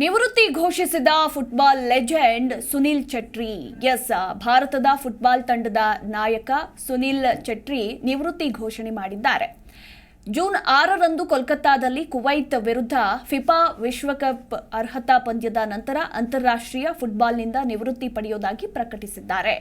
ನಿವೃತ್ತಿ ಘೋಷಿಸಿದ football legend Sunil Chhetri ಎಸ್, ಭಾರತದ ಫುಟ್ಬಾಲ್ ತಂಡದ ನಾಯಕ ಸುನಿಲ್ ಚಟ್ರಿ ನಿವೃತ್ತಿ ಘೋಷಣೆ ಮಾಡಿದ್ದಾರೆ. ಜೂನ್ ಆರರಂದು ಕೋಲ್ಕತ್ತಾದಲ್ಲಿ ಕುವೈತ್ ವಿರುದ್ಧ ಫಿಫಾ ವಿಶ್ವಕಪ್ ಅರ್ಹತಾ ಪಂದ್ಯದ ನಂತರ ಅಂತಾರಾಷ್ಟ್ರೀಯ ಫುಟ್ಬಾಲ್ನಿಂದ ನಿವೃತ್ತಿ ಪಡೆಯೋದಾಗಿ ಪ್ರಕಟಿಸಿದ್ದಾರೆ.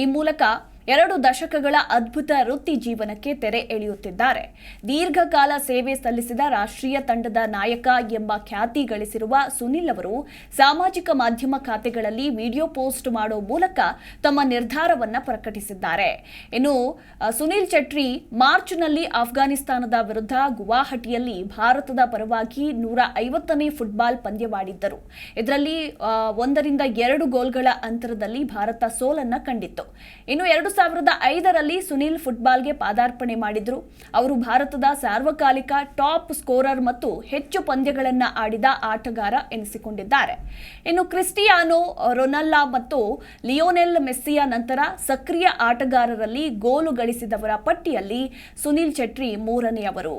ಈ ಮೂಲಕ ಎರಡು ದಶಕಗಳ ಅದ್ಭುತ ವೃತ್ತಿ ಜೀವನಕ್ಕೆ ತೆರೆ ಎಳೆಯುತ್ತಿದ್ದಾರೆ. ದೀರ್ಘಕಾಲ ಸೇವೆ ಸಲ್ಲಿಸಿದ ರಾಷ್ಟ್ರೀಯ ತಂಡದ ನಾಯಕ ಎಂಬ ಖ್ಯಾತಿ ಗಳಿಸಿರುವ ಸುನಿಲ್ ಅವರು ಸಾಮಾಜಿಕ ಮಾಧ್ಯಮ ಖಾತೆಗಳಲ್ಲಿ ವಿಡಿಯೋ ಪೋಸ್ಟ್ ಮಾಡೋ ಮೂಲಕ ತಮ್ಮ ನಿರ್ಧಾರವನ್ನ ಪ್ರಕಟಿಸಿದ್ದಾರೆ. ಇನ್ನು ಸುನಿಲ್ ಚಟ್ರಿ ಮಾರ್ಚ್ನಲ್ಲಿ ಅಫ್ಘಾನಿಸ್ತಾನದ ವಿರುದ್ಧ ಗುವಾಹಟಿಯಲ್ಲಿ ಭಾರತದ ಪರವಾಗಿ ನೂರ ಐವತ್ತನೇ ಫುಟ್ಬಾಲ್ ಪಂದ್ಯವಾಡಿದ್ದರು. ಇದರಲ್ಲಿ ಒಂದರಿಂದ ಎರಡು ಗೋಲ್ಗಳ ಅಂತರದಲ್ಲಿ ಭಾರತ ಸೋಲನ್ನ ಕಂಡಿತ್ತು. ಇನ್ನು, ಎರಡು ಸಾವಿರದ ಐದರಲ್ಲಿ ಸುನಿಲ್ ಫುಟ್ಬಾಲ್ಗೆ ಪಾದಾರ್ಪಣೆ ಮಾಡಿದ್ರು. ಅವರು ಭಾರತದ ಸಾರ್ವಕಾಲಿಕ ಟಾಪ್ ಸ್ಕೋರರ್ ಮತ್ತು ಹೆಚ್ಚು ಪಂದ್ಯಗಳನ್ನು ಆಡಿದ ಆಟಗಾರ ಎನಿಸಿಕೊಂಡಿದ್ದಾರೆ. ಇನ್ನು ಕ್ರಿಸ್ಟಿಯಾನೋ ರೊನಲ್ಲಾ ಮತ್ತು ಲಿಯೋನೆಲ್ ಮೆಸ್ಸಿಯ ನಂತರ ಸಕ್ರಿಯ ಆಟಗಾರರಲ್ಲಿ ಗೋಲು ಗಳಿಸಿದವರ ಪಟ್ಟಿಯಲ್ಲಿ ಸುನಿಲ್ ಚಟ್ರಿ ಮೂರನೆಯವರು.